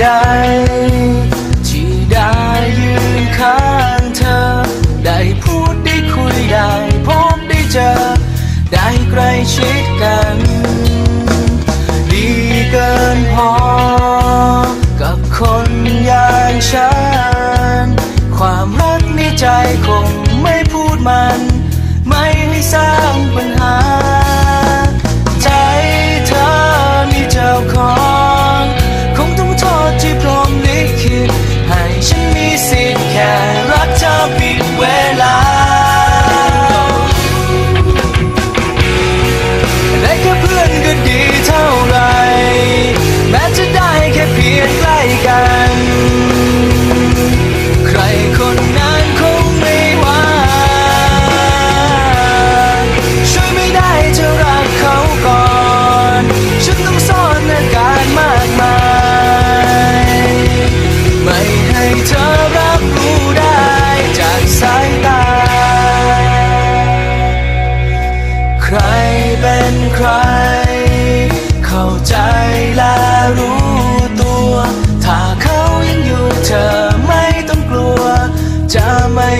ใด ที่ได้ยืนข้างเธอ ได้พูดได้คุยได้พบได้เจอ ได้ใกล้ชิดกัน ดีเกินพอ กับคนอย่างฉัน ความรักในใจคงไม่พูดมัน ไม่ให้สร้างปัญหา็นใคร เข้าใจและรู้ตัว ถ้าเขายังอยู่เธอไม่ต้องกลัว จะไม่